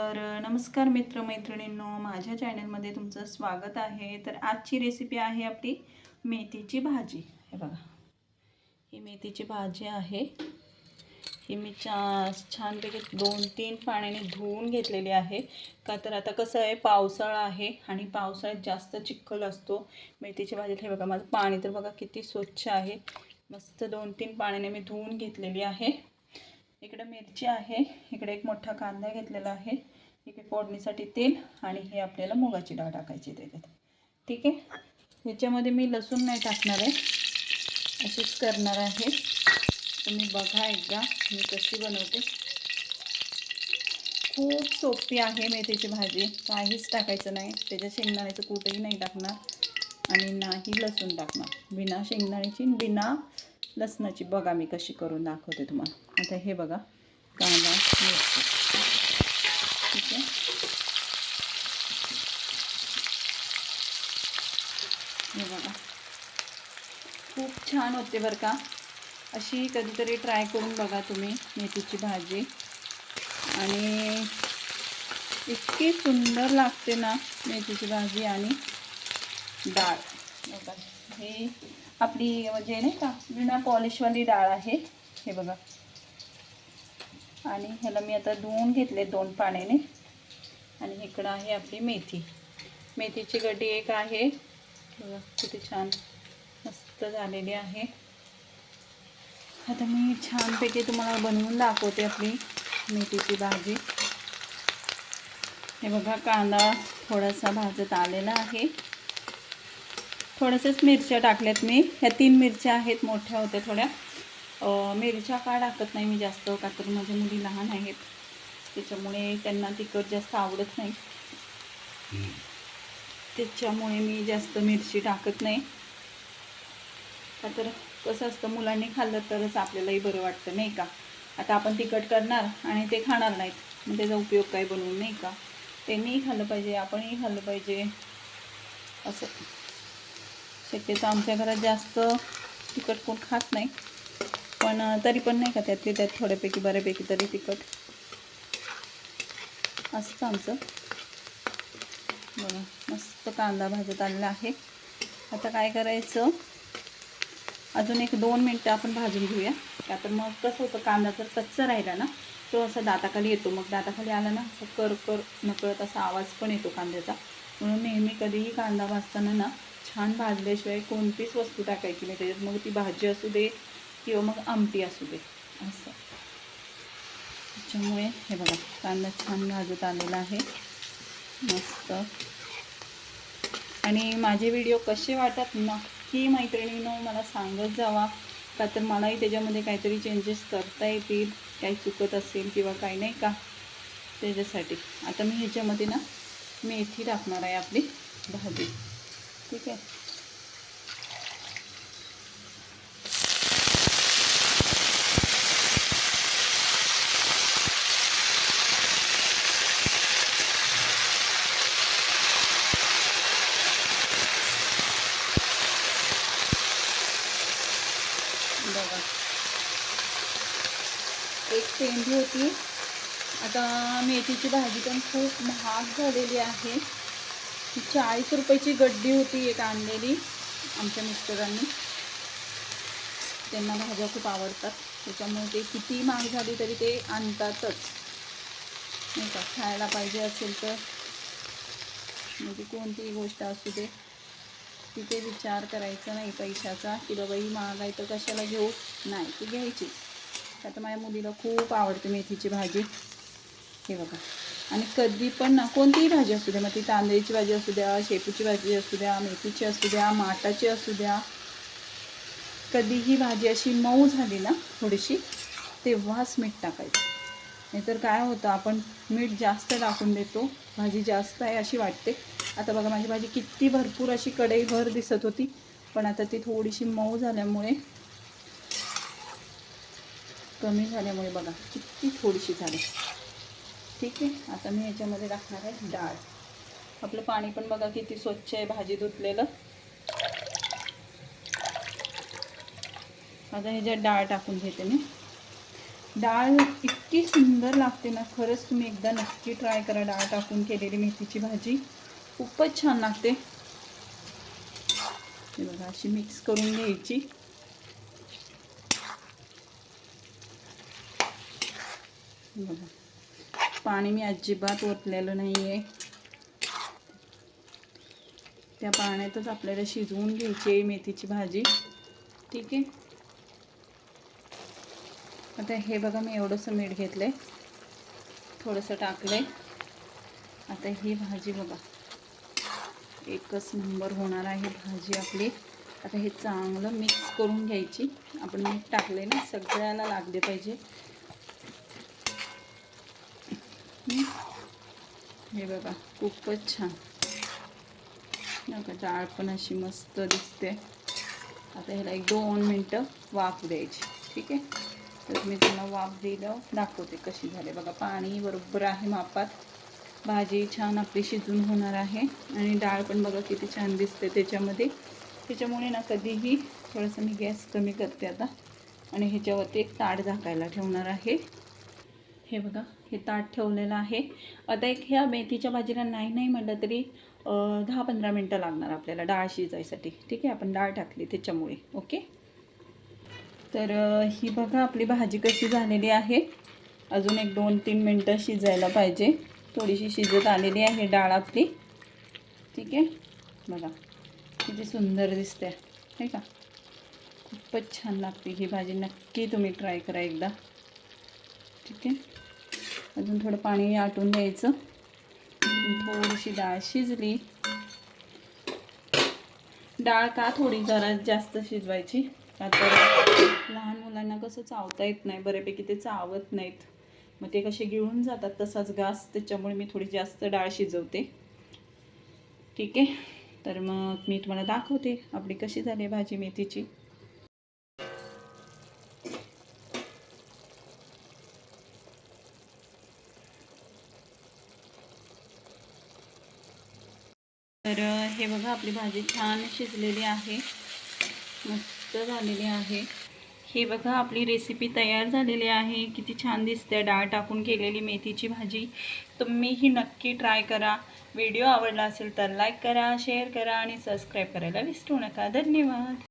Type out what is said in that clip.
तर नमस्कार मित्रमैत्रिणींनो माझ्या चॅनलमध्ये तुमचं स्वागत आहे. तर आजची रेसिपी आहे आपली मेथीची भाजी. हे बघा. ही मेथीची भाजी आहे. ही मी चा छानपैकी दोन तीन पाण्याने धुवून घेतलेली आहे. का तर आता कसं आहे पावसाळा आहे आणि पावसाळ्यात जास्त चिखल असतो. मेथीची भाजीत हे बघा माझं पाणी तर बघा किती स्वच्छ आहे. मस्त दोन तीन पाण्याने मी धुवून घेतलेली आहे. इकडं मिरची आहे. इकडे एक मोठा कांदा घेतलेला आहे. इकडे फोडणीसाठी तेल आणि हे आपल्याला मुगाची डाळ टाकायची त्याच्यात. ठीक आहे? ह्याच्यामध्ये मी लसूण नाही टाकणार आहे. अशीच करणार आहे. तुम्ही बघा एकदा मी कशी बनवते. खूप सोपी आहे मेथीची भाजी. काहीच टाकायचं नाही. त्याच्या शेंगदाण्याचं कुठंही नाही टाकणार. आणि नाही लसूण टाकणार. बिना शेंगदाण्याची बिना लसणाची. बघा मी कशी करून दाखवते तुम्हाला. आता हे बघा कांदा मिरची ठीक आहे हे बघा खूप छान होते बरं का. अशी कधीतरी ट्राय करून बघा तुम्ही मेथीची भाजी. आणि इतकी सुंदर लागते ना मेथीची भाजी आणि डाळ. बघा हे आपली म्हणजे नाही का विना पॉलिशवाली डाळ आहे. हे बघा. आणि ह्याला मी आता धुवून घेतले दोन पाण्याने. आणि इकडं आहे आपली मेथी. मेथीची गड्डी एक आहे. बघा किती छान. मस्त झालेली आहे. आता मी छानपैकी तुम्हाला बनवून दाखवते आपली मेथीची भाजी. हे बघा कांदा थोडासा भाजत आलेला आहे. थोड्याशाच मिरच्या टाकल्यात मी. ह्या तीन मिरच्या आहेत मोठ्या होत्या थोड्या. मिरच्या का टाकत नाही मी जास्त का तर माझ्या मुली लहान आहेत. त्याच्यामुळे त्यांना तिखट जास्त आवडत नाही. त्याच्यामुळे मी जास्त मिरची टाकत नाही. का तर कसं असतं मुलांनी खाल्लं तरच आपल्यालाही बरं वाटतं नाही का? आता आपण तिखट करणार आणि ते खाणार नाहीत मग त्याचा उपयोग काय बनवून नाही का? त्यांनीही खाल्लं पाहिजे आपणही खाल्लं पाहिजे असं. शक्यतो आमच्या घरात जास्त तिखट कोण खात नाही पण तरी पण नाही का त्यातली त्यात थोड्यापैकी बऱ्यापैकी तरी तिखट. असतं आमचं. बरं मस्त कांदा भाजत आलेला आहे. आता काय करायचं? अजून एक दोन मिनटं आपण भाजून घेऊया. का तर मग कसं होतं कांदा जर कच्चा राहिला ना तो असा दाताखाली येतो. मग दाताखाली आला ना असं कर कर नकळत असा आवाज पण येतो कांद्याचा. म्हणून नेहमी कधीही कांदा भाजताना ना छान भाजल्याशिवाय कोणतीच वस्तू टाकायची नाही. त्याच्यात मग ती भाजी असू दे किंवा मग आमटी असू दे. असं. त्याच्यामुळे हे बघा कांदा छान भाजत आलेला आहे. मस्त. आणि माझे व्हिडिओ कसे वाटत नक्की मैत्रिणीनं मला सांगत जावा. का तर मलाही त्याच्यामध्ये काहीतरी चेंजेस करता येतील काही चुकत असेल किंवा काही नाही का? त्याच्यासाठी. आता मी ह्याच्यामध्ये ना मेथी टाकणार आहे आपली भाजी. ठीक आहे बघा एक होती. आता मेथीची भाजी पण खूप महाग झालेली आहे. चाळीस रुपयाची गड्डी होती एक आणलेली आमच्या मिस्टरांनी. त्यांना भाज्या खूप आवडतात. त्याच्यामुळे ते किती महाग झाली तरी ते आणतातच. नाही का? खायला पाहिजे असेल तर. म्हणजे कोणतीही गोष्ट असू दे. तिथे विचार करायचा नाही पैशाचा की बाबा ही महाग आहे तर कशाला घेऊ? नाही ती घ्यायची आता माझ्या मुलीला खूप आवडते मेथीची भाजी. हे बघा. आणि कधी पण ना कोणतीही भाजी असू द्या मग ती तांदळीची भाजी असू द्या शेपूची भाजी असू द्या मेथीची असू द्या माटाची असू द्या. कधीही भाजी अशी मऊ झाली ना थोडीशी तेव्हाच मीठ टाकायचं. नाहीतर काय होतं आपण मीठ जास्त टाकून देतो भाजी जास्त आहे अशी वाटते. आता बघा माझी भाजी किती भरपूर अशी कढईभर दिसत होती पण आता ती थोडीशी मऊ झाल्यामुळे कमी झाल्यामुळे बघा किती थोडीशी झाली. ठीक आहे आता मी याच्यामध्ये टाकणार आहे डाळ. आपलं पाणी पण बघा किती स्वच्छ आहे भाजी धुतलेलं. आता ह्याच्यात डाळ टाकून घेते मी. डाळ इतकी सुंदर लागते ना खरंच तुम्ही एकदा नक्की ट्राय करा डाळ टाकून केलेली मेथीची भाजी. खूपच छान लागते. हे बघा अशी मिक्स करून घ्यायची. बघा. पाणी मी अजिबात ओतलेलं नाही आहे त्या पाण्यातच आपल्याला शिजवून घ्यायची आहे मेथीची भाजी. ठीक आहे? आता हे बघा मी एवढंसं मीठ घेतलं आहे थोडंसं टाकलं आहे आता ही भाजी बघा. एकच नंबर होणार आहे भाजी आपली. आता हे चांगलं मिक्स करून घ्यायची. आपण मीठ टाकले ना सगळ्याला लागले पाहिजे. हे बघा खूपच छान. नका डाळ पण अशी मस्त दिसते. आता ह्याला एक दोन मिनटं वाफ द्यायची ठीक आहे? तर मी त्यांना वाफ दिलं दाखवते कशी झाली. बघा पाणी बरोबर आहे मापात. भाजी छान आपली शिजून होणार आहे. आणि डाळ पण बघा किती छान दिसते त्याच्यामध्ये. त्याच्यामुळे ना कधीही थोडंसं मी गॅस कमी करते आता. आणि ह्याच्यावरती एक ताट झाकायला ठेवणार आहे. हे बघा हे ताट ठेवलेलं आहे. आता एक ह्या मेथीच्या भाजीला नाही नाही म्हटलं तरी दहा पंधरा मिनटं लागणार आपल्याला डाळ शिजायसाठी. ठीक आहे आपण डाळ टाकली त्याच्यामुळे. ओके? तर ही बघा आपली भाजी कशी झालेली आहे. अजून एक दोन तीन मिनटं शिजायला पाहिजे. थोडीशी शिजत आलेली आहे डाळ आपली. ठीक आहे? बघा किती सुंदर दिसते. आहे का? खूपच छान लागते ही भाजी. नक्की तुम्ही ट्राय करा एकदा. ठीक आहे? अजून थोडं पाणी आटून द्यायचं थोडीशी डाळ शिजली. डाळ का थोडी जरा जास्त शिजवायची? का तर लहान मुलांना कसं चावता येत नाही बऱ्यापैकी ते चावत नाहीत. मग ते कसे गिळून जातात तसाच घास त्याच्यामुळे मी थोडी जास्त डाळ शिजवते. ठीक आहे? तर मग मी तुम्हाला दाखवते आपली कशी झाली आहे भाजी मेथीची. तर हे बघा आपली भाजी छान शिजलेली आहे. मस्त झालेली आहे. हे बघा आपली रेसिपी तयार झालेली आहे. किती छान दिसते डाळ टाकून केलेली मेथीची भाजी. तुम्ही ही नक्की ट्राय करा. व्हिडिओ आवडला असेल तर लाईक करा शेअर करा आणि सबस्क्राईब करायला विसरू नका. धन्यवाद.